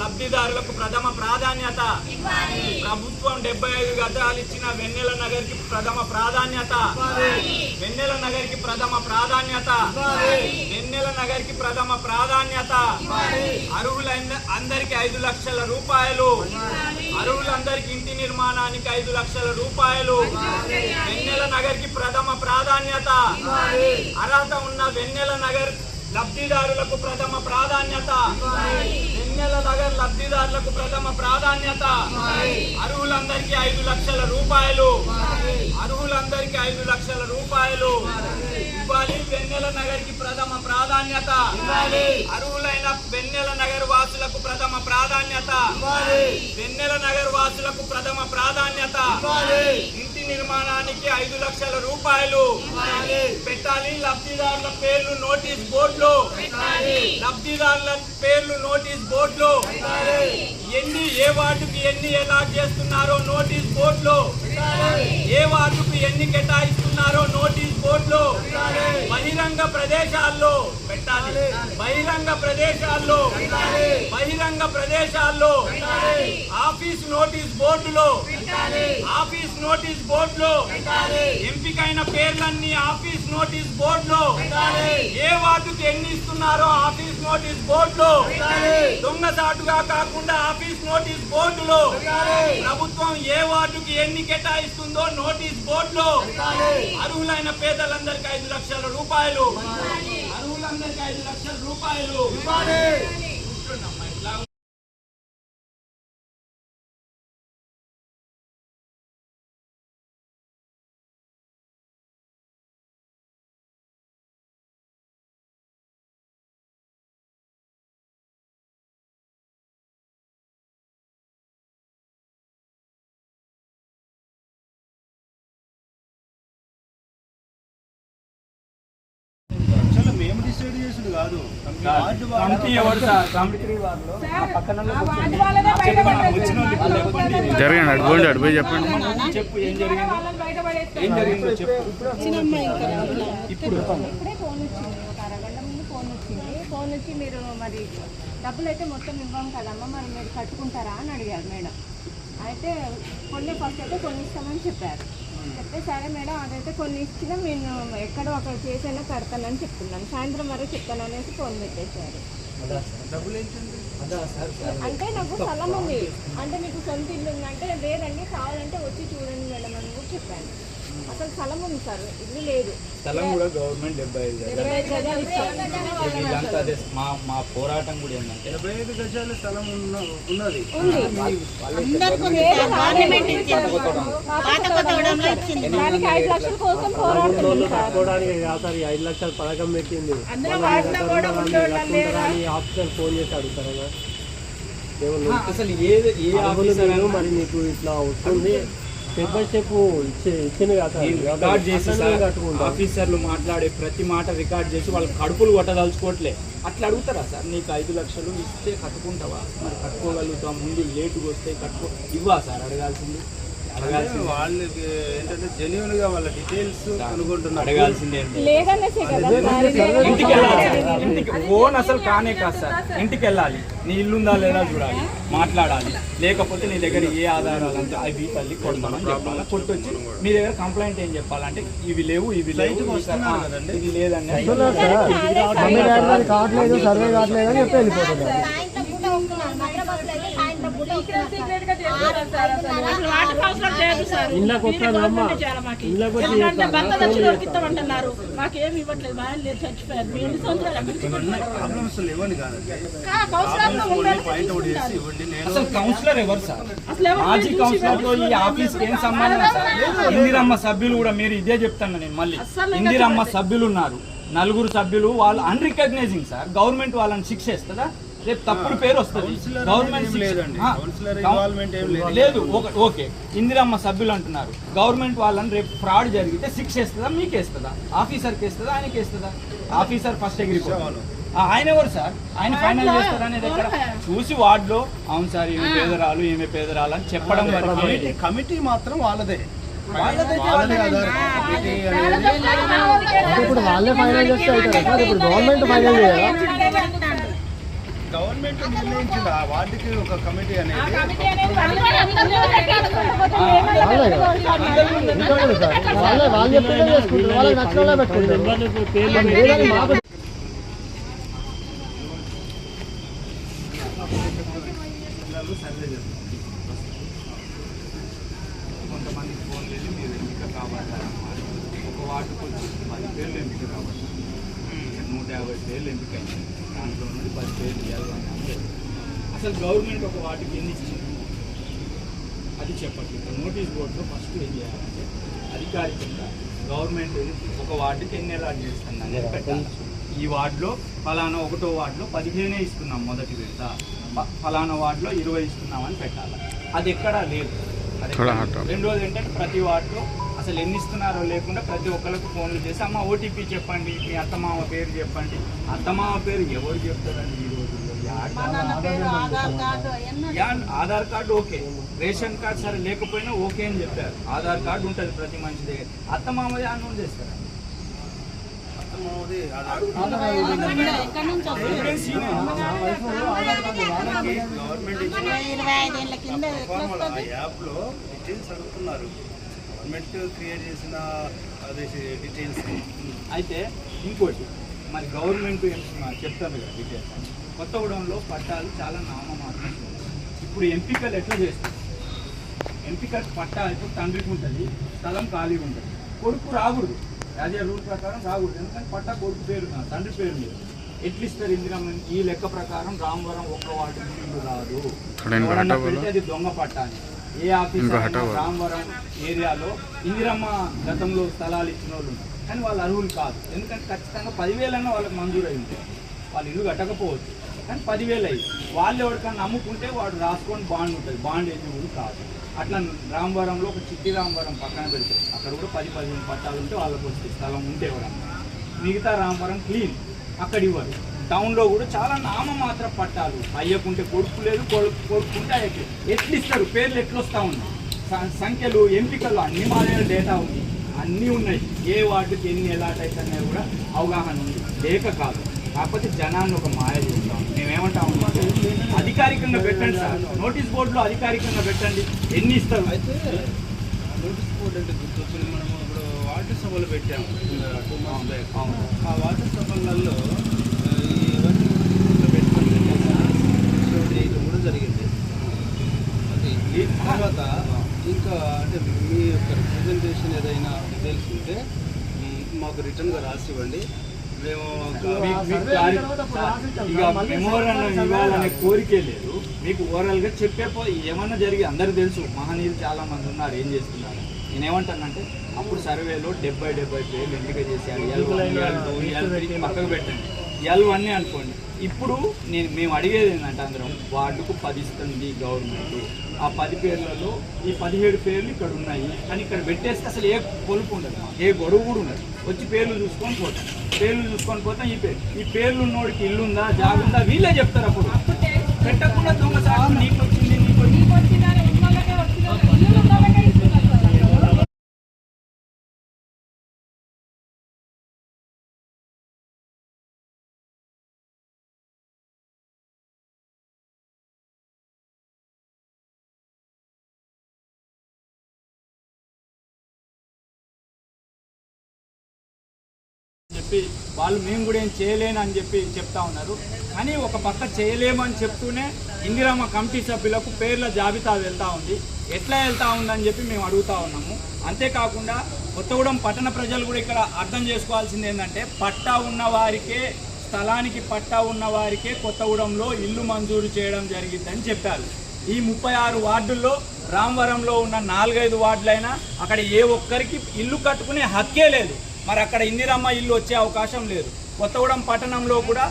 లబ్ధిదారులకు ప్రథమ ప్రాధాన్యత. ప్రభుత్వం డెబ్బై ఐదు గజాలు ఇచ్చిన వెన్నెల నగర్కి ప్రథమ ప్రాధాన్యత. వెన్నెల నగర్కి ప్రథమ ప్రాధాన్యత. వెన్నెల నగర్కి ప్రథమ ప్రాధాన్యత. అర్హులైన అందరికి ఐదు లక్షల రూపాయలు. అర్హులందరికి ఇంటి నిర్మాణానికి ఐదు లక్షల రూపాయలు. వెన్నెల నగర్కి ప్రథమ ప్రాధాన్యత. అర్హత ఉన్న వెన్నెల నగర్ లబ్ధిదారులకు ప్రథమ ప్రాధాన్యత. వెన్నెల నగర్ లబ్ధిదారులకు ప్రథమ ప్రాధాన్యత. అర్హులందరికీ ఐదు లక్షల రూపాయలు. అర్హులందరికీ ఐదు లక్షల రూపాయలు. ఇవ్వాలి వెన్నెల నగర్కి ప్రథమ ప్రాధాన్యత. అర్హులైన వెన్నెల నగర్ వాసులకు ప్రథమ ప్రాధాన్యత. వెన్నెల నగర్ వాసులకు ప్రథమ ప్రాధాన్యత. నిర్మాణానికి ఐదు లక్షల రూపాయలు పెట్టాలి. లబ్ధిదారుల పేర్లు నోటీస్ బోర్డులో. లబ్ధిదారుల పేర్లు నోటీస్ బోర్డులో. ఎన్ని ఏ వార్డుకి ఎన్ని అలాట్ చేస్తున్నారో నోటీస్ బోర్డులో. ఏ వార్డుకు ఎన్ని కేటాయిస్తున్నారో నోటీస్ బోర్డులో బహిరంగ ప్రదేశాల్లో పెట్టాలి. బహిరంగ ప్రదేశాల్లో బహిరంగ ప్రదేశాల్లో ఆఫీస్ నోటీస్ బోర్డులో ఆఫీస్ నోటీస్ బోర్డులో ఎంపికైన పేర్లన్నీ ఆఫీస్ నోటీస్ బోర్డులో ఏ వార్డుకి ఎన్ని ఇస్తున్నారో ఆఫీస్ నోటీస్ బోర్డులో దొంగసాటుగా కాకుండా ఆఫీస్ నోటీస్ బోర్డులో ప్రభుత్వం ఏ వార్డు ఎన్ని కేటాయిస్తుందో నోటీస్ బోర్డులో. అర్హులైన పేదలందరికీ ఐదు లక్షల రూపాయలు. అర్హులందరికీ ఐదు లక్షల రూపాయలు. బయట పడేస్తారు. జరగండి అటు పోండి అటు పోయి చెప్పండి. చెప్పు ఏం జరిగింది. ఏం జరిగిందో చెప్పు. ఇప్పుడు ఇప్పుడే ఫోన్ వచ్చింది. ఒక అరగంట ముందు ఫోన్ వచ్చింది. ఫోన్ వచ్చి మీరు మరి డబ్బులు అయితే మొత్తం ఇవ్వం కదమ్మా మరి మీరు కట్టుకుంటారా అని అడిగారు మేడం. అయితే కొన్ని ఫస్ట్ అయితే కొన్ని ఇస్తామని చెప్పారు. చెప్తే సరే మేడం అదైతే కొన్ని ఇచ్చినా నేను ఎక్కడో అక్కడ చేసైనా కడతానని చెప్తున్నాను. సాయంత్రం వరకు చెప్తాను అనేసి ఫోన్ పెట్టేశారు. అంటే నాకు స్థలం ఉంది అంటే మీకు సొంత ఇల్లు ఉందంటే లేదండి కావాలంటే వచ్చి చూడండి మేడం అని కూడా చెప్పాను. అసలు స్థలం ఉంది సార్ ఇల్లు లేదు. స్థలం కూడా గవర్నమెంట్ డెబ్బై ఐదు. వీళ్ళంతా అదే మా మా పోరాటం కూడా ఏంటంటే డెబ్బై ఐదు గజాల స్థలం ఉన్న ఉన్నది. దానికి ఐదు లక్షల కోసం పోరాడుతుంది సార్. ఐదు లక్షల పథకం పెట్టింది. ఆఫీసర్ ఫోన్ చేసి అడుగుతారు అసలు ఏది ఏ మరి నీకు ఇట్లా వస్తుంది. స్టెప్ బై స్టెప్ ఇచ్చి ఇచ్చింది రికార్డ్ చేసి ఆఫీసర్లు మాట్లాడే ప్రతి మాట రికార్డ్ చేసి వాళ్ళ కడుపులు కొట్టదలుచుకోవట్లే. అట్లా అడుగుతారా సార్? నీకు ఐదు లక్షలు ఇస్తే కట్టుకుంటావా? మరి కట్టుకోగలుగుతాం ముందు లేటుగా వస్తే కట్టుకో. ఇవ్వా సార్ అడగాల్సింది. వాళ్ళకి ఏంటంటే జెన్యున్గా వాళ్ళ డీటెయిల్స్ అనుకుంటున్నారు అడగాల్సింది ఇంటికి వెళ్ళాలి. ఇంటికి ఓన్ అసలు కానే కాదు సార్. ఇంటికి వెళ్ళాలి. నీ ఇల్లు ఉందా లేదా చూడాలి. మాట్లాడాలి. లేకపోతే నీ దగ్గర ఏ ఆధారాలు అంటే అవి తల్లి కొడతామని చెప్పాలి. కొట్టొచ్చి మీ దగ్గర కంప్లైంట్ ఏం చెప్పాలంటే ఇవి లేవు ఇవి లేవు. ఇది లేదండి వస్తున్నారు సార్. మమ్మీ డాడీ గారికి కావట్లేదు సర్వే కావట్లేదు అని చెప్పి వెళ్ళిపోతున్నారు సాయంత్రం పూట వస్తున్నారు మద్ర బస్సులు అయితే ఇస్తామంటున్నారు మాకేమి ఇవ్వట్లేదు. లేదు చచ్చిపోయారు. మీ ఎన్ని ఇందిరమ్మ సభ్యులు కూడా మీరు ఇదే చెప్తాను నేను మళ్ళీ. ఇందిరమ్మ సభ్యులు ఉన్నారు. నలుగురు సభ్యులు వాళ్ళు అన్రికగ్నైజింగ్ సార్. గవర్నమెంట్ వాళ్ళని శిక్ష ఇస్తుందా రేపు తప్పుడు పేరు వస్తుంది. గవర్నమెంట్ లేదు. ఓకే. ఇందిరమ్మ సభ్యులు అంటున్నారు. గవర్నమెంట్ వాళ్ళని రేపు ఫ్రాడ్ జరిగితే శిక్ష ఇస్తుందా మీకు ఇస్తుందా ఆఫీసర్కి ఇస్తుందా ఆయనకి ఇస్తుందా ఆఫీసర్ ఫస్ట్ ఎగిరిపోవాలి ఆయన ఎవరు సార్? ఆయన ఫైనల్ చేస్తారు అనేది ఎక్కడ? చూసి వార్డులో అవును సార్ ఈమె పేదరాలు ఈమె పేదరాలు అని చెప్పడం వరకు కమిటీ కమిటీ మాత్రం వాళ్ళదే. ఇప్పుడు వాళ్ళే ఫైనల్ చేస్తే ఇప్పుడు గవర్నమెంట్ ఫైనల్ చేయాలా? గవర్నమెంట్ నిర్ణయించింది ఆ వార్డుకి ఒక కమిటీ అనేది వాళ్ళు వాళ్ళే చెప్పేదే చేసుకుంటారు వాళ్ళకి నచ్చిన పెట్టుకుంటారు మాకు ఫోన్ చేసి మీరు ఎంపిక కాబట్టారమ్మా ఒక వార్డుకు వచ్చి పది పేర్లు ఎంపిక కాబట్టి నూట యాభై పేర్లు ఎంపిక అయింది దాంట్లో నుండి పది పేర్లు ఇవ్వాలని అంటే అసలు గవర్నమెంట్ ఒక వార్డుకి ఎన్ని ఇచ్చింది? అది చెప్పండి ఇప్పుడు నోటీస్ బోర్డులో ఫస్ట్ ఏం చేయాలంటే అధికారికంగా గవర్నమెంట్ ఒక వార్డుకి ఎన్ని అలాట్ చేస్తుంది అనేది పెట్టాలి. ఈ వార్డులో ఫలానా ఒకటో వార్డులో పదిహేనే ఇస్తున్నాం మొదటి విడత. ఫలానా వార్డులో ఇరవై ఇస్తున్నామని పెట్టాలి. అది ఎక్కడా లేదు. అది ఎక్కడా లేదు. రెండోది ఏంటంటే ప్రతి వార్డులో అసలు ఎన్ని ఇస్తున్నారో లేకుండా ప్రతి ఒక్కరికి ఫోన్లు చేసి అమ్మ ఓటీపీ చెప్పండి మీ అత్తమామ పేరు చెప్పండి. అత్తమామ పేరు ఎవరు చెప్తారండి ఈ రోజుల్లో? Aadhaar card okay. Ration card సరే లేకపోయినా ఓకే అని చెప్పారు. ఆధార్ కార్డు ఉంటుంది ప్రతి మనిషి దగ్గర. అత్త మామది అనౌన్స్ చేస్తారు. గవర్నమెంట్? యాప్లో డీటెయిల్స్ అడుగుతున్నారు. గవర్నమెంట్ క్రియేట్ చేసిన అదే డీటెయిల్స్ అయితే ఇంకోటి మరి గవర్నమెంట్ చెప్తారు కదా డీటెయిల్స్ కొత్తగూడెంలో పట్టాలు చాలా నామమాత్రం. ఇప్పుడు ఎంపికలు ఎట్లా చేస్తారు? ఎంపిక పట్టా ఇప్పుడు తండ్రికి ఉంటుంది స్థలం ఖాళీగా ఉంటుంది. కొడుకు రాకూడదు. యాజ్ ఏ రూల్ ప్రకారం రాకూడదు. ఎందుకంటే పట్టా కొడుకు పేరు తండ్రి పేరు మీద ఎట్లా ఇస్తారు ఇందిరమ్మ? ఈ లెక్క ప్రకారం రామవరం ఒక్క వాటి ఇల్లు రాదు. ఎవరన్నా పెడితే అది దొంగ పట్టా అని ఏ ఆఫీస్ రామవరం ఏరియాలో ఇందిరమ్మ గతంలో స్థలాలు ఇచ్చిన వాళ్ళు ఉన్నారు. కానీ వాళ్ళు అర్హులు కాదు. ఎందుకంటే ఖచ్చితంగా పదివేలన్నా వాళ్ళకి మంజూరు అయి ఉంటుంది వాళ్ళు ఇల్లు కట్టకపోవచ్చు. కానీ పదివేలు అయ్యి వాళ్ళు ఎవరికన్నా నమ్ముకుంటే వాడు రాసుకొని బాండ్ ఉంటుంది. బాండ్ ఎలిజిబుల్ కాదు. అట్లా రామవరంలో ఒక చిట్టి రామవరం పక్కన పెడితే అక్కడ కూడా పది పదిహేను పట్టాలు ఉంటే వాళ్ళకి వస్తుంది స్థలం ఉంటే ఎవరన్నా. మిగతా రామవరం క్లీన్. అక్కడ ఇవ్వరు. టౌన్లో కూడా చాలా నామమాత్ర పట్టాలు. అయ్యకుంటే కొడుకు లేదు కొడుకు కొడుకుంటే అయ్యకి. ఎట్లు ఇస్తారు పేర్లు ఎట్లు వస్తూ ఉన్నాయి సంఖ్యలు ఎంపికలు అన్ని మా దగ్గర డేటా ఉంది. అన్నీ ఉన్నాయి. ఏ వార్డుకి ఎన్ని ఎలాట్ అవుతున్నాయో కూడా అవగాహన ఉంది. లేక కాదు. కాకపోతే జనాన్ని ఒక మాయ చేస్తాం మేమేమంటాం అధికారికంగా పెట్టండి సార్. నోటీస్ బోర్డులో అధికారికంగా పెట్టండి. ఎన్ని ఇస్తారు? అయితే నోటీస్ బోర్డు అంటే గుర్తొచ్చింది. మనం ఇప్పుడు వాటర్ సభలు పెట్టాము. Two months back. అవును. ఆ వాటర్ సభలలో ఆ, ఈ ఇవన్నీ గుర్తులో పెట్టుకొని చేయడం కూడా జరిగింది. అది తర్వాత ఇంకా అంటే మీ యొక్క రిప్రజెంటేషన్ ఏదైనా డీటెయిల్స్ ఉంటే మాకు రిటర్న్గా రాసి ఇవ్వండి. మేము ఇక మెమోరాండం ఇవ్వాలనే కోరికే లేదు. మీకు ఓవరాల్గా చెప్పే పో ఏమన్నా జరిగి అందరికి తెలుసు మహనీయులు చాలా మంది ఉన్నారు ఏం చేస్తున్నారు. నేను ఏమంటానంటే అప్పుడు సర్వేలో డెబ్బై డెబ్బై పేర్లు ఎంపిక చేశారు. L one, L two, L three పక్కకు పెట్టండి. ఎల్ వన్ అనుకోండి. ఇప్పుడు నేను మేము అడిగేది ఏంటంటే అందరం వార్డుకు పది ఇస్తుంది గవర్నమెంట్ ఆ పది పేర్లలో ఈ పదిహేడు పేర్లు ఇక్కడ ఉన్నాయి. కానీ ఇక్కడ పెట్టేస్తే అసలు ఏ కొలుపు ఉండదు ఏ గొడవ కూడా ఉండదు. వచ్చి పేర్లు చూసుకొని పోతాం. పేర్లు చూసుకొని పోతాం ఈ పేరు ఈ పేర్లు ఉన్నోడికి ఇల్లుందా జాగుందా వీళ్ళే చెప్తారు అప్పుడు. పెట్టకుండా దొంగ సాగు నీకు వచ్చింది నీకు చెప్పి వాళ్ళు మేము కూడా ఏం చేయలేను అని చెప్పి చెప్తా ఉన్నారు. కానీ ఒక పక్క చేయలేమని చెప్తూనే ఇందిరమ్మ కమిటీ సభ్యులకు పేర్ల జాబితా వెళ్తా ఉంది. ఎట్లా వెళ్తా ఉందని చెప్పి మేము అడుగుతా ఉన్నాము. అంతేకాకుండా కొత్తగూడెం పట్టణ ప్రజలు కూడా ఇక్కడ అర్థం చేసుకోవాల్సింది ఏంటంటే పట్టా ఉన్న వారికే స్థలానికి పట్టా ఉన్న వారికే కొత్తగూడెంలో ఇల్లు మంజూరు చేయడం జరిగిందని చెప్పారు. ఈ ముప్పై ఆరు వార్డుల్లో రామవరంలో ఉన్న నాలుగైదు వార్డులైనా అక్కడ ఏ ఒక్కరికి ఇల్లు కట్టుకునే హక్కే లేదు. మరి అక్కడ ఇందిరమ్మ ఇల్లు వచ్చే అవకాశం లేదు. కొత్తగూడెం పట్టణంలో కూడా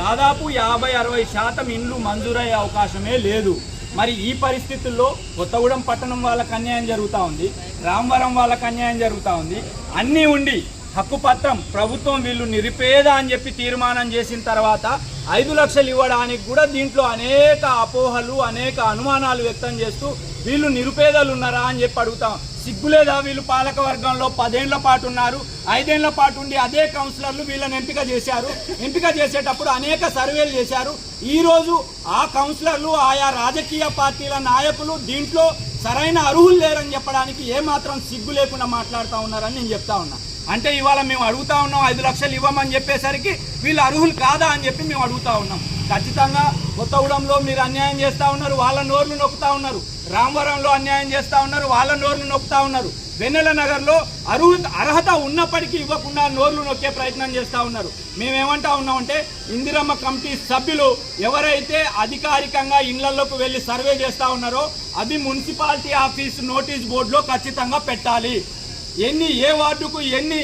దాదాపు యాభై అరవై శాతం ఇండ్లు మంజూరయ్యే అవకాశమే లేదు. మరి ఈ పరిస్థితుల్లో కొత్తగూడెం పట్టణం వాళ్ళకి అన్యాయం జరుగుతూ ఉంది రామవరం వాళ్ళకి అన్యాయం జరుగుతూ ఉంది. అన్నీ ఉండి హక్కుపత్రం ప్రభుత్వం వీళ్ళు నిరుపేద అని చెప్పి తీర్మానం చేసిన తర్వాత ఐదు లక్షలు ఇవ్వడానికి కూడా దీంట్లో అనేక అపోహలు అనేక అనుమానాలు వ్యక్తం చేస్తూ వీళ్ళు నిరుపేదలు ఉన్నారా అని చెప్పి అడుగుతాం. సిగ్గులేదా వీళ్ళు పాలక వర్గంలో పదేళ్ళ పాటు ఉన్నారు ఐదేళ్ళ పాటు ఉండి అదే కౌన్సిలర్లు వీళ్ళని ఎంపిక చేశారు. ఎంపిక చేసేటప్పుడు అనేక సర్వేలు చేశారు. ఈరోజు ఆ కౌన్సిలర్లు ఆయా రాజకీయ పార్టీల నాయకులు దీంట్లో సరైన అర్హులు లేరని చెప్పడానికి ఏమాత్రం సిగ్గు లేకుండా మాట్లాడుతూ ఉన్నారని నేను చెప్తా ఉన్నా. అంటే ఇవాళ మేము అడుగుతా ఉన్నాం ఐదు లక్షలు ఇవ్వమని చెప్పేసరికి వీళ్ళు అర్హులు కాదా అని చెప్పి మేము అడుగుతా ఉన్నాం. ఖచ్చితంగా కొత్తగూడెంలో మీరు అన్యాయం చేస్తూ ఉన్నారు వాళ్ళ నోర్లు నొక్కుతా ఉన్నారు. రామవరంలో అన్యాయం చేస్తూ ఉన్నారు వాళ్ళ నోర్లు నొక్కుతా ఉన్నారు. వెన్నెల నగర్లో అర్హు అర్హత ఉన్నప్పటికీ ఇవ్వకుండా నోర్లు నొక్కే ప్రయత్నం చేస్తూ ఉన్నారు. మేమేమంటా ఉన్నామంటే ఇందిరమ్మ కమిటీ సభ్యులు ఎవరైతే అధికారికంగా ఇళ్ళలోకి వెళ్ళి సర్వే చేస్తూ ఉన్నారో అది మున్సిపాలిటీ ఆఫీస్ నోటీస్ బోర్డులో ఖచ్చితంగా పెట్టాలి. ఎన్ని ఏ వార్డుకు ఎన్ని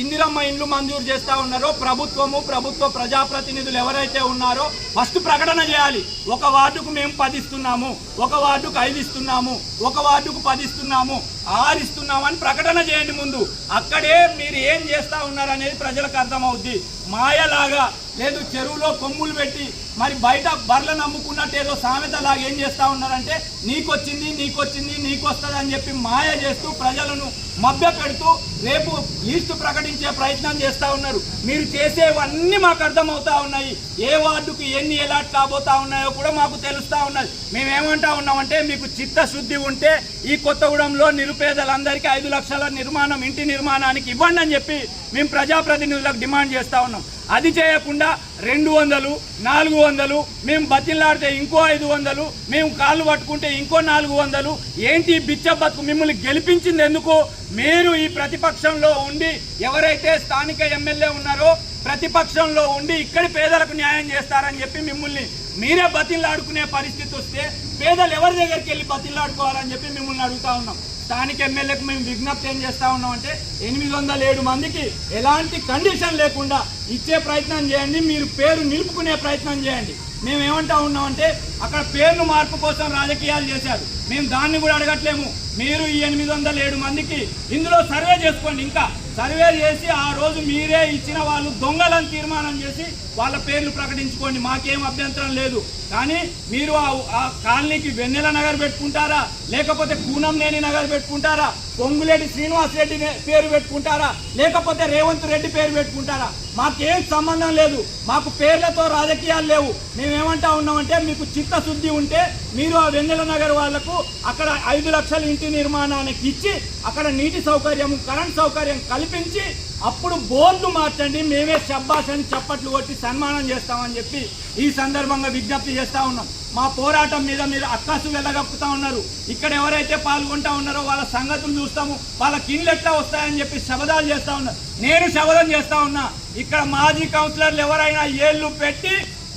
ఇందిరమ్మ ఇండ్లు మంజూరు చేస్తా ఉన్నారో ప్రభుత్వము ప్రభుత్వ ప్రజాప్రతినిధులు ఎవరైతే ఉన్నారో ఫస్ట్ ప్రకటన చేయాలి. ఒక వార్డుకు మేము పది ఇస్తున్నాము ఒక వార్డుకు ఐదు ఇస్తున్నాము ఒక వార్డుకు పది ఇస్తున్నాము ఆరు ఇస్తున్నామని ప్రకటన చేయండి ముందు. అక్కడే మీరు ఏం చేస్తా ఉన్నారు అనేది ప్రజలకు అర్థమవుద్ది. మాయలాగా లేదు చెరువులో కొమ్ములు పెట్టి మరి బయట బర్రెలు నమ్ముకున్నట్టు ఏదో సామెత లాగా ఏం చేస్తూ ఉన్నారంటే నీకొచ్చింది నీకొచ్చింది నీకొస్తుంది అని చెప్పి మాయ చేస్తూ ప్రజలను మభ్య పెడుతూ రేపు ఈస్టు ప్రకటించే ప్రయత్నం చేస్తూ ఉన్నారు. మీరు చేసేవన్నీ మాకు అర్థమవుతా ఉన్నాయి. ఏ వార్డుకు ఎన్ని ఎలాట్ కాబోతా ఉన్నాయో కూడా మాకు తెలుస్తూ ఉన్నది మేమేమంటా ఉన్నామంటే మీకు చిత్తశుద్ధి ఉంటే ఈ కొత్తగూడెంలో నిరుపేదలందరికీ ఐదు లక్షల నిర్మాణం ఇంటి నిర్మాణానికి ఇవ్వండి అని చెప్పి మేము ప్రజాప్రతినిధులకు డిమాండ్ చేస్తూ ఉన్నాం. అది చేయకుండా రెండు వందలు నాలుగు వందలు మేము బతిలాడితే ఇంకో ఐదు వందలు మేము కాళ్ళు పట్టుకుంటే ఇంకో నాలుగు వందలు. ఏంటి ఈ బిచ్చ బతుకు మిమ్మల్ని గెలిపించింది ఎందుకు? మీరు ఈ ప్రతిపక్షంలో ఉండి ఎవరైతే స్థానిక ఎమ్మెల్యే ఉన్నారో ప్రతిపక్షంలో ఉండి ఇక్కడి పేదలకు న్యాయం చేస్తారని చెప్పి మిమ్మల్ని మీరే బతిలాడుకునే పరిస్థితి వస్తే పేదలు ఎవరి దగ్గరికి వెళ్ళి బతిలాడుకోవాలని చెప్పి మిమ్మల్ని అడుగుతా ఉన్నాం. స్థానిక ఎమ్మెల్యేకు మేము విజ్ఞప్తి ఏం చేస్తా ఉన్నామంటే ఎనిమిది వందల ఏడు మందికి ఎలాంటి కండిషన్ లేకుండా ఇచ్చే ప్రయత్నం చేయండి మీరు పేరు నిలుపుకునే ప్రయత్నం చేయండి. మేము ఏమంటా ఉన్నామంటే అక్కడ పేర్లు మార్పు కోసం రాజకీయాలు చేశారు. మేము దాన్ని కూడా అడగట్లేము. మీరు ఈ ఎనిమిది వందల ఏడు మందికి ఇందులో సర్వే చేసుకోండి ఇంకా. సర్వే చేసి ఆ రోజు మీరే ఇచ్చిన వాళ్ళు దొంగలను తీర్మానం చేసి వాళ్ళ పేర్లు ప్రకటించుకోండి. మాకేం అభ్యంతరం లేదు. కానీ మీరు ఆ- ఆ కాలనీకి వెన్నెల నగర్ పెట్టుకుంటారా? లేకపోతే కూనం నేని నగర్ పెట్టుకుంటారా? పొంగులేటి శ్రీనివాస్ రెడ్డి పేరు పెట్టుకుంటారా? లేకపోతే రేవంత్ రెడ్డి పేరు పెట్టుకుంటారా? మాకేం సంబంధం లేదు. మాకు పేర్లతో రాజకీయాలు లేవు. మేమేమంటా ఉన్నామంటే మీకు చిత్తశుద్ధి ఉంటే మీరు ఆ వెన్నెల నగర్ వాళ్ళకు అక్కడ ఐదు లక్షల ఇంటి నిర్మాణానికి ఇచ్చి అక్కడ నీటి సౌకర్యం కరెంట్ సౌకర్యం కల్పించి అప్పుడు బోర్డు మార్చండి మేమే శబ్బాష్ అని చప్పట్లు కొట్టి సన్మానం చేస్తామని చెప్పి ఈ సందర్భంగా విజ్ఞప్తి చేస్తూ ఉన్నాం. మా పోరాటం మీద మీరు అక్కాసు వెళ్ళగప్పుతా ఉన్నారు. ఇక్కడ ఎవరైతే పాల్గొంటా ఉన్నారో వాళ్ళ సంగతులు చూస్తాము. వాళ్ళ కిన్లు ఎట్లా వస్తాయని చెప్పి శబదాలు చేస్తూ ఉన్నారు నేను శబదం చేస్తూ ఉన్నా. ఇక్కడ మాజీ కౌన్సిలర్లు ఎవరైనా ఏళ్ళు పెట్టి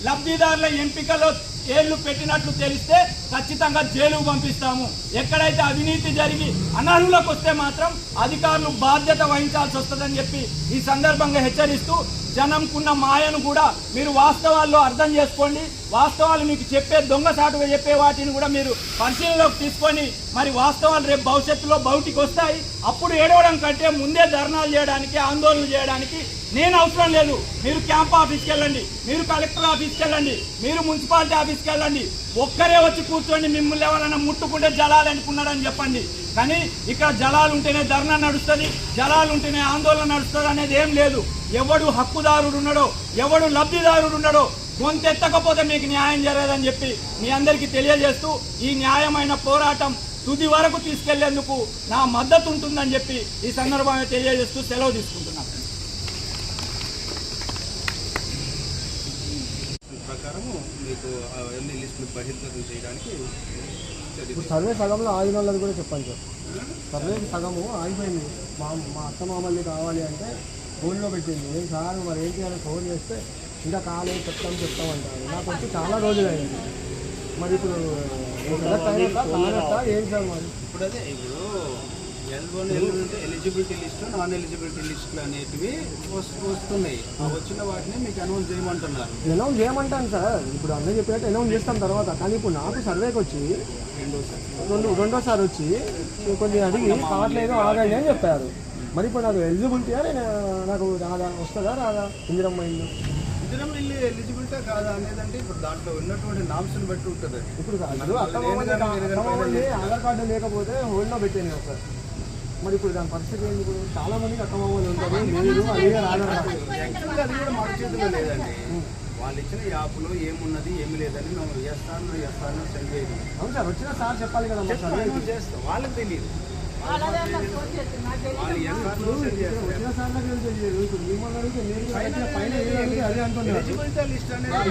లబ్ధిదారుల ఎంపికలో పేర్లు పెట్టినట్లు తెలిస్తే ఖచ్చితంగా జైలుకు పంపిస్తాము. ఎక్కడైతే అవినీతి జరిగి అనర్హులకు వస్తే మాత్రం అధికారులు బాధ్యత వహించాల్సి వస్తుందని చెప్పి ఈ సందర్భంగా హెచ్చరిస్తూ జనంకున్న మాయను కూడా మీరు వాస్తవాల్లో అర్థం చేసుకోండి. వాస్తవాలు మీకు చెప్పే దొంగసాటుగా చెప్పే వాటిని కూడా మీరు పరిశీలనలోకి తీసుకొని మరి వాస్తవాలు రేపు భవిష్యత్తులో బయటికి వస్తాయి. అప్పుడు ఏడవడం కంటే ముందే ధర్నాలు చేయడానికి ఆందోళన చేయడానికి నేను అవసరం లేదు. మీరు క్యాంప్ ఆఫీస్కి వెళ్ళండి. మీరు కలెక్టర్ ఆఫీస్కి వెళ్ళండి. మీరు మున్సిపాలిటీ ఆఫీస్కి వెళ్ళండి. ఒక్కరే వచ్చి కూర్చోండి మిమ్మల్ని ఎవరైనా ముట్టుకుంటే జలాలు అనుకున్నారని చెప్పండి. కానీ ఇక్కడ జలాలు ఉంటేనే ధర్నా నడుస్తుంది జలాలు ఉంటేనే ఆందోళన నడుస్తుంది అనేది ఏం లేదు. ఎవడు హక్కుదారుడు ఉన్నాడో ఎవడు లబ్ధిదారుడు ఉన్నాడో గొంతెత్తకపోతే మీకు న్యాయం జరగదని చెప్పి మీ అందరికీ తెలియజేస్తూ ఈ న్యాయమైన పోరాటం తుది వరకు తీసుకెళ్ళేందుకు నా మద్దతు ఉంటుందని చెప్పి ఈ సందర్భంగా తెలియజేస్తూ సెలవు తీసుకుంటున్నాను దాని ప్రకారము మీకు అవన్నీ లిస్టులు బహిర్గతం చేయడానికి ఇప్పుడు సర్వే సగంలో ఆగిన వాళ్ళది కూడా చెప్పండి సార్. సర్వే సగము ఆగిపోయింది. మా మా అత్త మామల్ని కావాలి అంటే ఫోన్లో పెట్టింది. నేను సార్ మరి ఏంటి అని ఫోన్ చేస్తే ఇంకా కాలేదు చెప్తాం చెప్తాం అంటారు. నాకు వచ్చి చాలా రోజులు అయింది మరి ఇప్పుడు ఏంటి సార్ మరి? ఇప్పుడు అదే ఇప్పుడు ఎల్ వన్ ఎల్ అంటే ఎలిజిబిలిటీ లిస్ట్ నాన్ ఎలిజిబిలిటీ లిస్టులు అనేటివి వస్తు- వస్తున్నాయి. వచ్చిన వాటిని మీకు అనౌన్స్ చేయమంటున్నారు. అనౌన్స్ చేయమంటాను సార్. ఇప్పుడు అందరూ చెప్పినట్టు అనౌన్స్ చేస్తాం తర్వాత. కానీ ఇప్పుడు నాకు సర్వేకి వచ్చి రెండు రెండోసారి వచ్చి కొన్ని అడిగి కావట్లేదు ఆగండి అని చెప్పారు. మరి ఇప్పుడు నాకు ఎలిజిబిలిటీయా నేను నాకు రాదా? వస్తుందా రాదా? ఇందిరమ్మ ఇల్లు. ఇందిరం ఇల్లు ఎలిజిబిలిటీ కాదా అనేదంటే ఇప్పుడు దాంట్లో ఉన్నటువంటి నామ్స్ని బట్టి ఉంటుంది. ఇప్పుడు కాదు. ఆధార్ కార్డు లేకపోతే హోల్డ్లో పెట్టాను సార్. మరి ఇప్పుడు దాని పరిస్థితి ఏంది ఇప్పుడు? చాలా మందికి అక్కమామలు ఉంటారు లేదు రాజా యాక్చువల్గా అది కూడా మన చేతిలో లేదండి. వాళ్ళు ఇచ్చిన యాప్లో ఏమున్నది ఏమి లేదని మేము చేస్తాను చేస్తాను సెండ్ చేయడం అవును సార్ వచ్చిన సార్ చెప్పాలి కదా మరి చేస్తాం వాళ్ళకి తెలియదు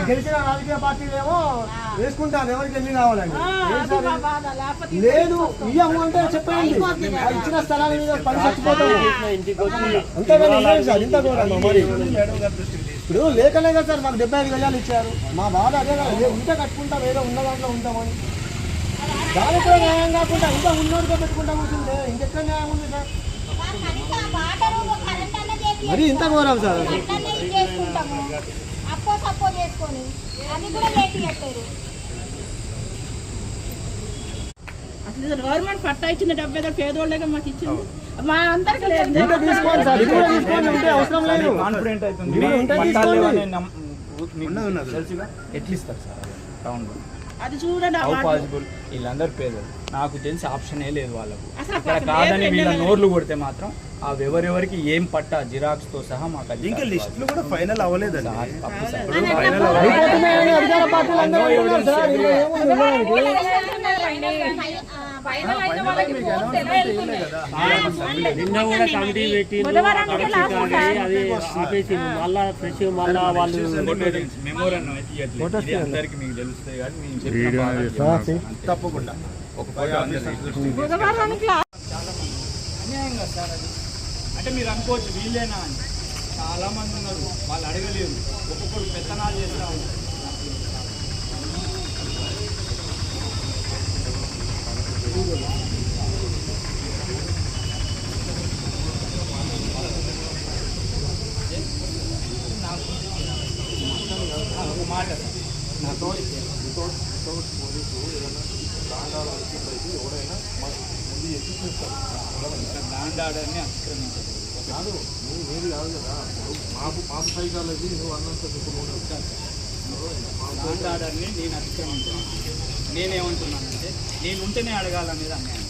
గెలిచిన రాజకీయ పార్టీలు ఏమో వేసుకుంటారు ఎవరికి ఎన్ని కావాలండి. లేదు ఇయ్యము అంటే చెప్పండి. ఇచ్చిన స్థలాల మీద పని చచ్చిపోతాము అంతేగాని సార్ ఇంత మరి? ఇప్పుడు లేకనే కదా సార్ మాకు డెబ్బై ఐదు గజాలు ఇచ్చారు. మా బాధ అదే కదా ఉంటే కట్టుకుంటాం ఏదో ఉన్న దాంట్లో ఉంటామని. దానికి కూడా న్యాయం కాకుండా ఇంకా ఉన్నోడితో పెట్టుకుంటా కూర్చుంటే ఇంకెక్కడ న్యాయం ఉంది సార్? మరి ఇంత ఘోరం సార్ అది. అట్లనే ఇది చేసుకుంటాము అప్పో సప్పో చేసుకొని అది కూడా లేట్ చేస్తారు అసలు గవర్నమెంట్ పట్టా ఇచ్చిన డబ్బు ఏదో పేదోళ్ళగా మాకు ఇచ్చింది. మా అందరికి లేదు. ఉంటే తీసుకోండి సార్ ఇది కూడా తీసుకోండి ఉంటే అవసరం లేదు. కాన్ఫిడెంట్ అవుతుంది ఎట్లా ఇస్తారు సార్? టౌన్లో అది చూడండి ఆ హౌ. పాసిబుల్ వీళ్ళందరూ పేదలు నాకు తెలిసి ఆప్షనే లేదు వాళ్ళకు ఇక్కడ కాదని వీళ్ళ. నోర్లు కొడితే మాత్రం ఆ ఎవరెవరికి ఏం పట్టా జిరాక్స్తో సహా మాకు అది ఇంకా లిస్టులు కూడా ఫైనల్ అవ్వలేదండి ఫైనల్ సార్? బుధవారం అంటే లాస్ట్ సార్. అది ఆపేసి మళ్ళా ఫ్రెష్ మళ్ళా వాళ్ళు మెమోరాండం అయితే ఇవ్వట్లేదు. ఇది అందరికీ మీకు తెలుస్తుంది కానీ నేను చెప్పిన బాధ ఆ, see. అంతే. తప్పకుండా. ఒక ఫోటో అందరికీ. బుధవారానికి లాస్ట్ అన్యాయం వితౌట్ వితౌట్ అది అంటే మీరు మంది ఉన్నారు వాళ్ళు అడగలేరు ఒక్కొక్కరు పెత్తనాలు చేస్తా ఉన్నారు ఒక మాట నాతో ల్యాండ్ ఆర్డర్ని అతిక్రమించదు ల్యాండ్ ఆర్డర్ని నేను అతిక్రమించాను నేనేమంటున్నానంటే నేను ఉంటేనే అడగాలనేది అన్యాయం.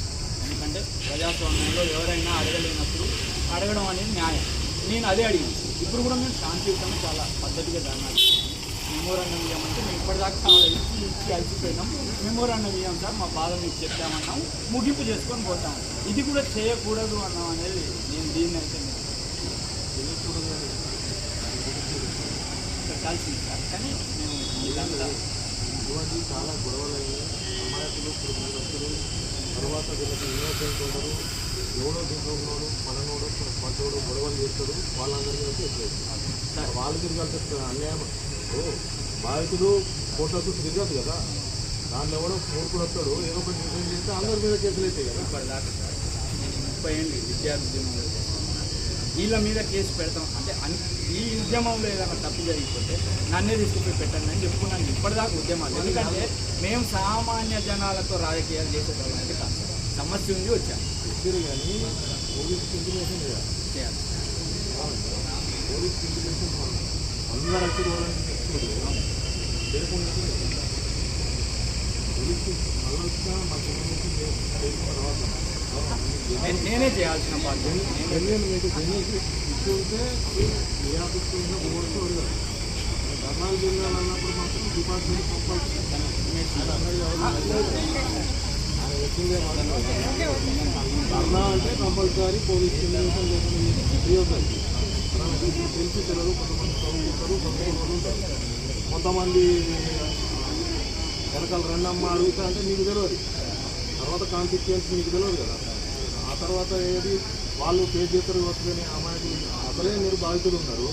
ఎందుకంటే ప్రజాస్వామ్యంలో ఎవరైనా అడగలేనప్పుడు అడగడం అనేది న్యాయం. నేను అదే అడిగాను. ఇప్పుడు కూడా మేము శాంతియుతంగా చాలా పద్ధతిగా ధర్నాలు మెమోరాండం ఇవ్వమంటే మేము ఇప్పటిదాకా చాలా ఇచ్చి ఇచ్చి అలసిపోయినాం మెమోరాండం ఇవ్వం సార్ మా బాధ మీకు చెప్తామన్నాం ముగింపు చేసుకొని పోతాం ఇది కూడా చేయకూడదు అన్నాం అనేది నేను దీన్ని అయితే పెట్టాల్సింది సార్. కానీ మేము ఇదంతా ఎవడో దీంట్లో ఉన్నాడు మననోడు పట్టోడు గొడవలు చేస్తాడు వాళ్ళందరి మీద ఎట్లేదు వాళ్ళు తిరగాల్సి అన్యాయం. ఓ, బాధితుడు కోట్లకు తిరగదు కదా. దాంట్లో ఎవడో మూర్ఖుడు వస్తాడు ఏదో ఒకటి నిర్ణయం చేస్తే అందరి మీద కేసులు అవుతాయి కదా. ముప్పై ఏళ్ళు విద్యార్థి. వీళ్ళ మీద కేసు పెడతాం. అంటే అన్- ఈ ఉద్యమంలో ఏదైనా తప్పు జరిగిపోతే నన్నే తీసుకుపోయి పెట్టండి అని చెప్పుకున్నాను. ఇప్పటిదాకా ఉద్యమాలు ఎందుకంటే మేము సామాన్య జనాలతో రాజకీయాలు చేసేటోళ్ళం. అయితే కాదు. సమస్య ఉంది వచ్చాను ఇద్దరు కానీ ఇంటిమేషన్ చేయాలి. ఇంటిమేషన్ అందరూ వచ్చి నేనే చేయాల్సిన బాధ్యత. నేనే జెన్యున్ మీకు జెన్యున్ ఇష్యూ ఉంటే ఏ ఆఫీస్కి వెళ్ళినా పోవచ్చు అడగాలి ధర్నాలు చేయాలన్నప్పుడు మాత్రం డిపార్ట్మెంట్ కంపల్సరీ. ఆయన ధర్నా అంటే కంపల్సరీ పోలీస్ ఇన్ఫర్మేషన్ లేకుండా చేయొద్దండి తెలిసి తెలియదు కొంతమంది చదువుకుంటారు కొంతమంది ఉంటారు. కొంతమంది వెనకాల రెండమ్మ అడుగుతా అంటే మీకు తెలియదు. తర్వాత కాన్సిక్వెన్స్ మీకు తెలియదు కదా. ఆ తర్వాత ఏది వాళ్ళు ఫేస్ చేస్తారు వస్తుందని అమ్మాయికి అసలే మీరు బాధితులు ఉన్నారు.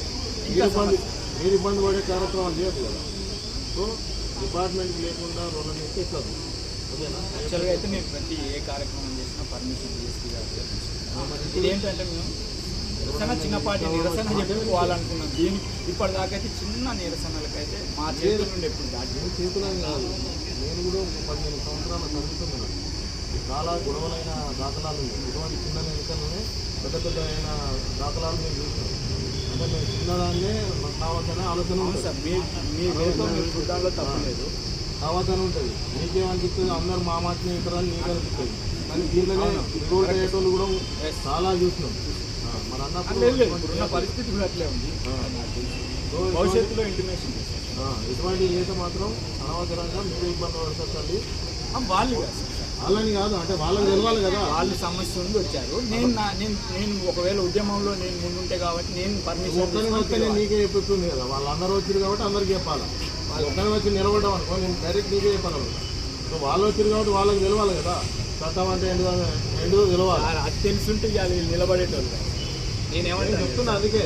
మీరు ఇబ్బంది మీరు ఇబ్బంది పడే కార్యక్రమాలు చేయదు కదా. సో డిపార్ట్మెంట్కి లేకుండా ఎక్కదు ఓకేనా? యాక్చువల్గా అయితే మేము ప్రతి ఏ కార్యక్రమం చేసినా పర్మిషన్ దగ్గర తీసుకుంటాం. ఇదేంటంటే మేము నిరసన చిన్నపాటి నిరసన చెప్పుకోవాలనుకున్నాం దీని ఇప్పటిదాకా అయితే చిన్న నిరసనలకైతే మా చేతుల నుండి ఎప్పుడు దాటి చేతులని కాదు. నేను కూడా పదిహేను సంవత్సరాల కలుగుతున్నాను చాలా గొడవలైన దాఖలాలు ఉన్నాయి. ఇటువంటి చిన్న నిరసనలనే పెద్ద పెద్ద అయిన దాఖలాలు నేను చూస్తున్నాను అంటే మేము చిన్నదాన్నే కావాల్సిన ఆలోచన అవును ఉంటుంది. సార్ మీ మీ వేతో మీరు చూడడంలో తప్పు లేదు కావాల్సిన ఉంటుంది. నీకేమనిపిస్తుంది అందరు మా మాట ఇతరాలు నీకు అనిపిస్తుంది. కానీ దీంట్లోనే రోడ్ అయ్యేటోళ్ళు కూడా చాలా చూసినాం లేదు. ఇప్పుడున్న పరిస్థితి కూడా అట్లే ఉంది. భవిష్యత్తులో ఇంటిమేషన్ ఇటువంటి ఈత మాత్రం అనవసరంగా మీరు ఇబ్బంది పడుతుంది వాళ్ళు. వాళ్ళని కాదు అంటే వాళ్ళకి తెలవాలి కదా. వాళ్ళు సమస్య ఉండి వచ్చారు. నేను నా నేను నేను ఒకవేళ ఉద్యమంలో నేను ముందుంటే కాబట్టి నేను పర్మిషన్ ఒక్కరిని వస్తే నేను నీకే చెప్తుంది కదా. వాళ్ళు అందరూ వచ్చారు కాబట్టి అందరికి చెప్పాలి. వాళ్ళు ఒక్కరిని వచ్చి నిలబడ్డాం అనుకో నేను డైరెక్ట్ నీకే చెప్పాలి సో వాళ్ళు వచ్చారు కాబట్టి వాళ్ళకి తెలవాలి కదా. చట్టం అంటే ఏంటో ఏంటో తెలవాలి. అది తెలుసుంటే వీళ్ళు నిలబడేటోళ్ళు. నేను నేనేమంటే చెప్తున్నా అందుకే.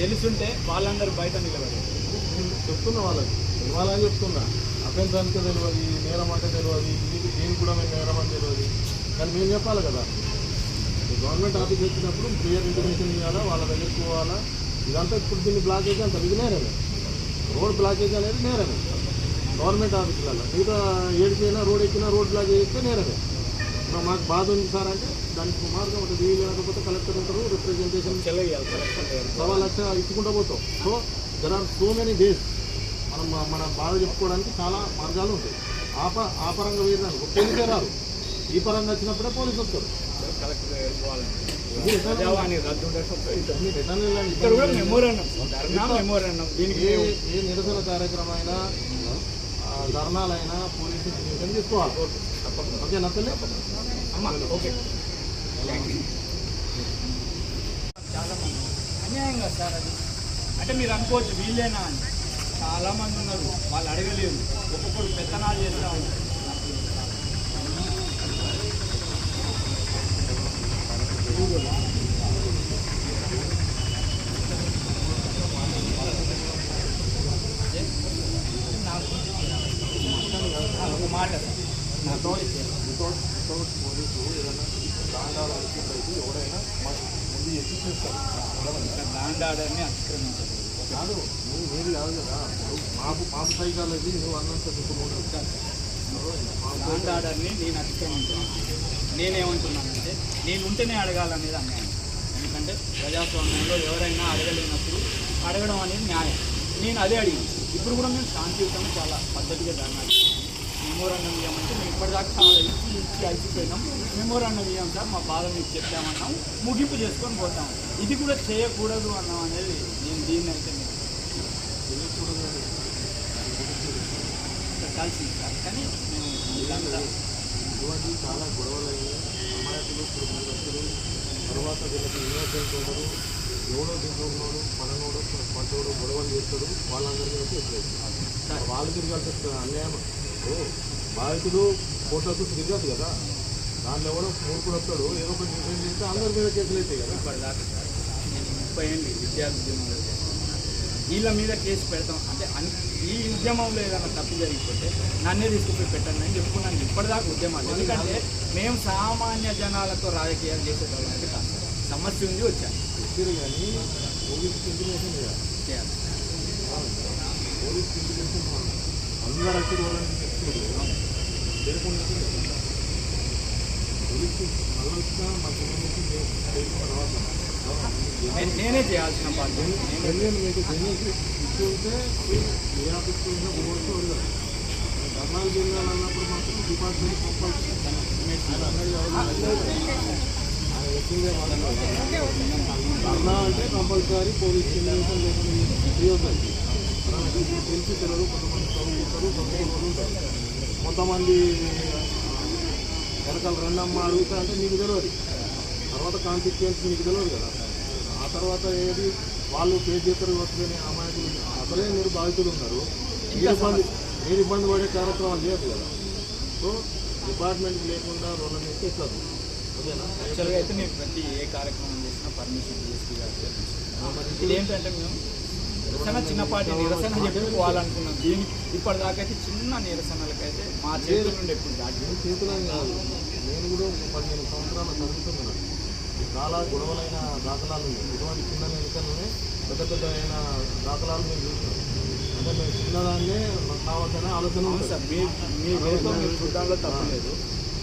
తెలుసుంటే వాళ్ళందరూ బయట నిలబడేది నేను చెప్తున్నా వాళ్ళకి. తెలవాలని చెప్తున్నా. అఫెన్స్ అంటే తెలియదు నేరం అంటే తెలియదు ఇది నేను కూడా మేము నేరం తెలియదు. కానీ మేము చెప్పాలి కదా. గవర్నమెంట్ ఆఫీస్ వచ్చినప్పుడు క్లియర్ ఇన్ఫర్మేషన్ ఇవ్వాలా వాళ్ళ దగ్గరికి పోవాలా? ఇదంతా ఇప్పుడు దీన్ని బ్లాకేజ్ అంటారు ఇది నేరమే. రోడ్ బ్లాకేజ్ అనేది నేరమే. గవర్నమెంట్ ఆఫీసులలో మిగతా ఏడిపోయినా రోడ్ ఎక్కినా రోడ్ బ్లాక్ చేస్తే నేరమే. ఇప్పుడు మాకు బాధ ఉంది సార్ అంటే దానికి సుమారుగా ఉంటుంది వీలు లేకపోతే కలెక్టర్ ఉంటారు రిప్రజెంటేషన్ చెల్లయ్యాలి కరెక్ట్ సవా లక్ష ఇచ్చుకుంటూ పోతాం. So there are so many days మనం మన బాధ చెప్పుకోవడానికి చాలా మార్గాలు ఉంటాయి. ఆ ప ఆ పరంగా వేయడానికి పోలీసే రారు. ఈ పరంగా వచ్చినప్పుడే పోలీసు వస్తారు. ఏ నిరసన కార్యక్రమం అయినా ఆ, ధర్నాలైనా పోలీసు తీసుకోవాలి. ఓకే నచ్చలే అమ్మ ఓకే. చాలా అన్యాయంగా సార్ అది. అంటే మీరు అనుకోవచ్చు వీళ్ళేనా అని. చాలా మంది ఉన్నారు. వాళ్ళు అడగలేరు ఒక్కొక్కరు పెత్తనాలు చేస్తూ ఉంటారు నాకు ఒక మాట వితౌట్ పోలీసు ఏదైనా దాండాలు అయితే ఎవరైనా ముందు ఎత్తి చేస్తారు ఆర్డర్ని అతిక్రమించలేదు కాదు. నువ్వు కాదు కదా. మాపు మాపు మాకు సైకాలజీ నువ్వు అన్నంత ఇప్పుడు ఆర్డర్ని నేను అతిక్రమించాను నేనేమంటున్నానంటే నేను ఉంటేనే అడగాలనేది అన్యాయం. ఎందుకంటే ప్రజాస్వామ్యంలో ఎవరైనా అడగలేనప్పుడు అడగడం అనేది న్యాయం. నేను అదే అడిగాను. ఇప్పుడు కూడా మేము శాంతియుతంగా చాలా పద్ధతిగా ధర్నా మెమోరాండం ఇవ్వమంటే మేము ఇప్పటిదాకా చాలా ఇచ్చి ఇచ్చి అయిపోయినాం మెమోరాండం ఇవ్వం సార్ మా బాధ మీకు చెప్పామన్నాం. ముగింపు చేసుకొని పోతాం. ఇది కూడా చేయకూడదు అన్నాం అనేది నేను దీన్ని అయితే నేను కలిసింది. సార్ కానీ ఇటువంటి చాలా గొడవలు అయ్యాయి అమాయకులు ఇప్పుడు వచ్చారు తర్వాత వీళ్ళకి ఇన్నోసెంట్ ఉంటారు ఎవడో దీంట్లో ఉన్నాడు మననోడు పట్టోడు గొడవలు చేస్తాడు వాళ్ళందరికీ వచ్చి ఎట్లేదు వాళ్ళు తిరగాల్సి వస్తుంది అన్యాయం. ఓ, బాధితుడు కోట్లకు తిరగదు కదా. దాంట్లో ఎవడో మూర్ఖుడు వస్తాడు ఏదో ఒకటి నిర్ణయం చేస్తే అందరి మీద కేసులు అవుతాయి కదా. ముప్పై ఏళ్ళు విద్యార్థి. వీళ్ళ మీద కేసు పెడతాం. అంటే ఈ ఉద్యమంలో ఏదైనా తప్పు జరిగిపోతే నన్నే తీసుకుపోయి పెట్టండి అని చెప్పుకున్నాను ఇప్పటిదాకా ఉద్యమాలు. ఎందుకంటే మేము సామాన్య జనాలతో రాజకీయాలు చేసేటోళ్ళం అయితే కాదు. సమస్య ఉంది వచ్చాను అందరూ మళ్ళీ వచ్చినా చేసిన తర్వాత నేనే చేయాల్సిన బాధ్యత మీకు మాత్రం డిపార్ట్మెంట్ కంపల్సరీ. ధర్నా అంటే కంపల్సరీ పోలీస్ ఇంటిమేషన్ లేకుండా తెలిసి తెలియదు కొంతమంది చదువుకుంటారు చదువుకోవాలి ఉంటారు కొంతమంది వెనకాల రెండమ్మ అడుగుతా అంటే నీకు తెలియదు. తర్వాత కాన్సిక్వెన్స్ నీకు తెలియదు కదా. తర్వాత ఏది వాళ్ళు ఫేస్ చేస్తారు వస్తుందని అమాయకులు అసలే మీరు బాధితులు ఉన్నారు. మీరు ఇబ్బంది మీరు ఇబ్బంది పడే కార్యక్రమాలు చేయదు కదా. సో డిపార్ట్మెంట్ లేకుండా రోడ్ల మీద ఎట్లా ఓకేనా? యాక్చువల్గా అయితే నేను ప్రతి ఏ కార్యక్రమం చేసినా పర్మిషన్ తీసుకుంటాను ఇది ఏంటంటే మేము నిరసన చిన్నపాటి నిరసన చెప్పుకోవాలనుకున్నాం దీని ఇప్పటిదాకా అయితే చిన్న నిరసనలకైతే మా చేతుల నుండి ఎప్పుడు దాటి చేతులని కాదు. నేను కూడా పదిహేను సంవత్సరాల చదువుతున్నాను చాలా గొడవలైన దాఖలాలు ఉన్నాయి ఇటువంటి చిన్న ఎన్నికలనే పెద్ద పెద్ద అయిన దాఖలాలు మేము చూస్తున్నాం అంటే మేము చిన్నదాన్నే మాకు కావాల్సిన ఆలోచన ఉంటుంది. సార్ మీ మీ చూడడంలో తప్పు లేదు.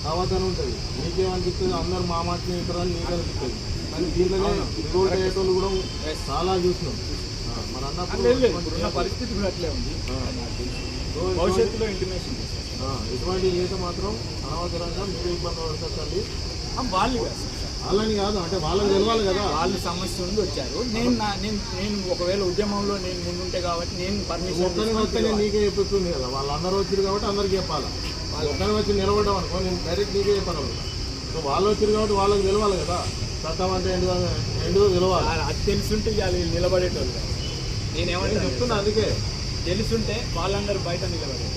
కావాల్సిన ఉంటుంది. నీకేమనిపిస్తుంది అందరు మా మాటనే వింటారని నీకు అనిపిస్తుంది. కానీ దీంట్లోనే రోడ్ అయ్యేటోళ్ళు కూడా చాలా చూసినాం. లేదు లేదు ఇప్పుడున్న పరిస్థితి కూడా అట్లే ఉంది. భవిష్యత్తులో ఇంటిమేషన్ ఇటువంటి ఈత మాత్రం అనవసరంగా మీరు ఇబ్బంది ఆ, వాళ్ళు. వాళ్ళని కాదు అంటే వాళ్ళకి తెలవాలి కదా. వాళ్ళు సమస్య ఉంది వచ్చారు. నేను నా- నేను నేను ఒకవేళ ఉద్యమంలో నేను ముందుంటే కాబట్టి నేను పర్మిషన్ వస్తే నీకే చెప్తుంది కదా. వాళ్ళందరూ వచ్చారు కాబట్టి అందరికీ చెప్పాలి? వాళ్ళు ఒక్కరిని వచ్చి నిలబడ్డాం అనుకో నేను డైరెక్ట్ నీకే చెప్పాను సో వాళ్ళు వచ్చారు కాబట్టి వాళ్ళకి తెలవాలి కదా. చట్టం అంటే ఏంటో ఏంటో తెలవాలి? అది తెలుసుంటే ఇవాళ వీళ్ళు నిలబడేటోళ్ళు. నేను నేనేమంటే చెప్తున్నా అందుకే. తెలుసుంటే వాళ్ళందరూ బయట నిలబడేది.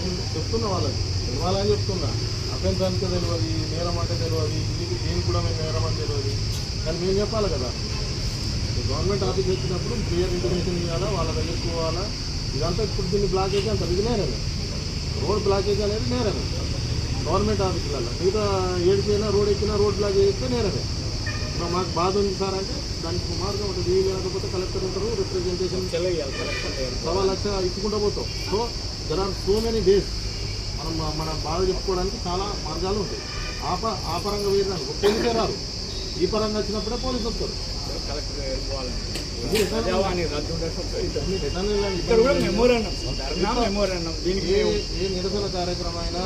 నేను చెప్తున్నా వాళ్ళకి. తెలవాలని చెప్తున్నా. అఫెన్స్ అంటే తెలియదు నేరం అంటే తెలియదు నేను కూడా మేము నేరం తెలియదు కానీ మేము చెప్పాలి కదా గవర్నమెంట్ ఆఫీస్ వచ్చినప్పుడు క్లియర్ ఇన్ఫర్మేషన్ ఇవ్వాలా వాళ్ళ దగ్గరికి పోవాలా? ఇదంతా ఇప్పుడు దీన్ని బ్లాకేజ్ అంటారు ఇది నేరమే. రోడ్ బ్లాకేజ్ అనేది నేరమే. గవర్నమెంట్ ఆఫీసులలో మిగతా ఏడిపోయినా రోడ్ ఎక్కినా రోడ్ బ్లాక్ చేస్తే నేరమే. ఇప్పుడు మాకు బాధ ఉంది సార్ అంటే దానికి సుమారుగా ఉంటుంది వీలు లేకపోతే కలెక్టర్ ఉంటారు రిప్రజెంటేషన్ చెల్లయ్యాలి సవా లక్ష ఇచ్చుకుంటూ పోతాం. So there are so many days మనం మన బాధ చెప్పుకోవడానికి చాలా మార్గాలు ఉంటాయి. ఆ ప ఆ పరంగా వేయడానికి పోలీసే రారు. ఈ పరంగా వచ్చినప్పుడే పోలీసు వస్తారు. ఏ నిరసన కార్యక్రమం అయినా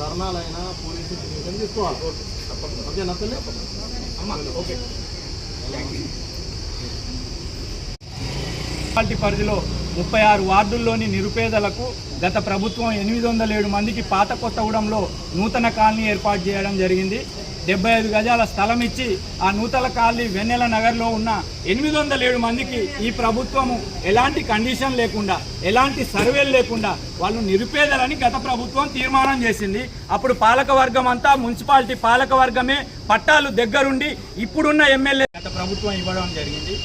ధర్నాలైనా పోలీసు డిసిషన్ తీసుకోవాలి. ఓకే నచ్చలే? ఓకే. పరిధిలో ముప్పై ఆరు వార్డుల్లోని నిరుపేదలకు గత ప్రభుత్వం ఎనిమిది వందల ఏడు మందికి పాత కొత్తగూడెంలో నూతన కాలనీ ఏర్పాటు చేయడం జరిగింది. డెబ్బై ఐదు గజాల స్థలం ఇచ్చి ఆ నూతన కాలనీ వెన్నెల నగర్లో ఉన్న ఎనిమిది వందల ఏడు మందికి ఈ ప్రభుత్వము ఎలాంటి కండిషన్ లేకుండా ఎలాంటి సర్వేలు లేకుండా వాళ్ళు నిరుపేదలని గత ప్రభుత్వం తీర్మానం చేసింది. అప్పుడు పాలక వర్గం అంతా మున్సిపాలిటీ పాలక వర్గమే పట్టాలు దగ్గరుండి ఇప్పుడున్న ఎమ్మెల్యే గత ప్రభుత్వం ఇవ్వడం జరిగింది.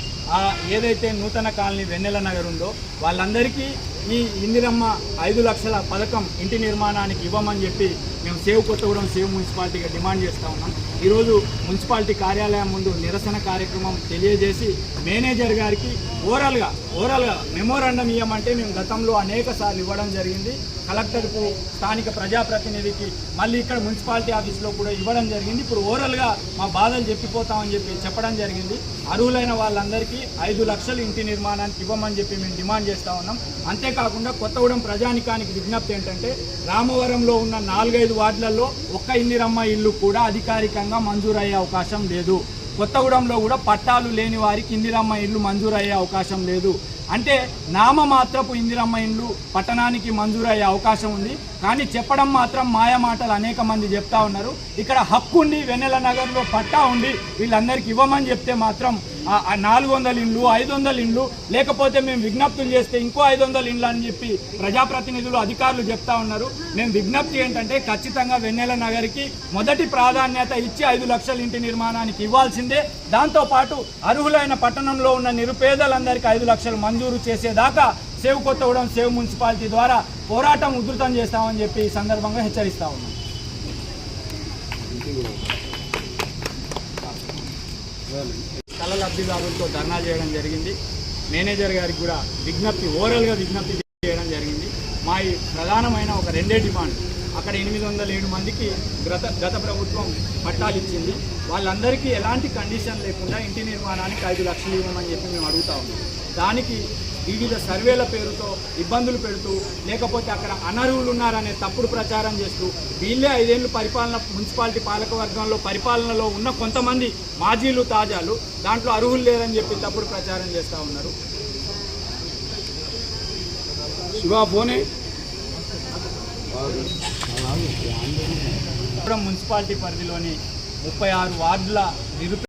ఏదైతే నూతన కాలనీ వెన్నెల నగర్ ఉందో వాళ్ళందరికీ ఈ ఇందిరమ్మ ఐదు లక్షల పథకం ఇంటి నిర్మాణానికి ఇవ్వమని చెప్పి మేము సేవ్ కొత్తగూడెం సేవ్ మున్సిపాలిటీగా డిమాండ్ చేస్తూ ఉన్నాం. ఈరోజు మున్సిపాలిటీ కార్యాలయం ముందు నిరసన కార్యక్రమం తెలియజేసి మేనేజర్ గారికి ఓరల్గా ఓరల్గా మెమోరాండం ఇవ్వమంటే మేము గతంలో అనేక సార్లు ఇవ్వడం జరిగింది. కలెక్టర్కు స్థానిక ప్రజాప్రతినిధికి మళ్ళీ ఇక్కడ మున్సిపాలిటీ ఆఫీస్లో కూడా ఇవ్వడం జరిగింది. ఇప్పుడు ఓరల్గా మా బాధలు చెప్పిపోతామని చెప్పి చెప్పడం జరిగింది. అర్హులైన వాళ్ళందరికీ ఐదు లక్షలు ఇంటి నిర్మాణానికి ఇవ్వమని చెప్పి మేము డిమాండ్ చేస్తూ ఉన్నాం. అంతేకాకుండా కొత్తగూడెం ప్రజానికానికి విజ్ఞప్తి ఏంటంటే రామవరంలో ఉన్న నాలుగైదు వార్డులలో ఒక్క ఇందిరమ్మ ఇల్లు కూడా అధికారికంగా మంజూరయ్యే అవకాశం లేదు. కొత్తగూడెంలో కూడా పట్టాలు లేని వారికి ఇందిరమ్మ ఇల్లు మంజూరయ్యే అవకాశం లేదు. అంటే నామమాత్రపు ఇందిరమ్మ ఇండ్లు పట్టణానికి మంజూరయ్యే అవకాశం ఉంది. కానీ చెప్పడం మాత్రం మాయ మాటలు అనేక మంది చెప్తా ఉన్నారు. ఇక్కడ హక్కు ఉండి వెన్నెల నగర్లో పట్టా ఉండి వీళ్ళందరికీ ఇవ్వమని చెప్తే మాత్రం నాలుగు వందల ఇండ్లు ఐదు వందల ఇండ్లు లేకపోతే మేము విజ్ఞప్తులు చేస్తే ఇంకో ఐదు వందల ఇండ్లు అని చెప్పి ప్రజాప్రతినిధులు అధికారులు చెప్తా ఉన్నారు. మేము విజ్ఞప్తి ఏంటంటే ఖచ్చితంగా వెన్నెల నగర్కి మొదటి ప్రాధాన్యత ఇచ్చి ఐదు లక్షల ఇంటి నిర్మాణానికి ఇవ్వాల్సిందే. దాంతోపాటు అర్హులైన పట్టణంలో ఉన్న నిరుపేదలందరికీ ఐదు లక్షలు మంజూరు చేసేదాకా సేవ్ కొత్తగూడెం సేవ్ మున్సిపాలిటీ ద్వారా పోరాటం ఉధృతం చేస్తామని చెప్పి ఈ సందర్భంగా హెచ్చరిస్తా ఉన్నాం. స్థల లబ్ధిదారులతో ధర్నా చేయడం జరిగింది. మేనేజర్ గారికి కూడా విజ్ఞప్తి ఓరల్గా విజ్ఞప్తి చేయడం జరిగింది. మా ఈ ప్రధానమైన ఒక రెండే డిమాండ్. అక్కడ ఎనిమిది వందల ఏడు మందికి గత గత ప్రభుత్వం పట్టాలు ఇచ్చింది. వాళ్ళందరికీ ఎలాంటి కండిషన్ లేకుండా ఇంటి నిర్మాణానికి ఐదు లక్షలు ఇవ్వమని చెప్పి మేము అడుగుతా ఉన్నాం. దానికి వివిధ సర్వేల పేరుతో ఇబ్బందులు పెడుతూ లేకపోతే అక్కడ అనర్హులు ఉన్నారనే తప్పుడు ప్రచారం చేస్తూ వీళ్ళే ఐదేళ్ళు పరిపాలన మున్సిపాలిటీ పాలక వర్గంలో పరిపాలనలో ఉన్న కొంతమంది మాజీలు తాజాలు దాంట్లో అర్హులు లేరని చెప్పి తప్పుడు ప్రచారం చేస్తూ ఉన్నారు. శివా పోనే మున్సిపాలిటీ పరిధిలోని ముప్పై ఆరు వార్డుల నిరుపే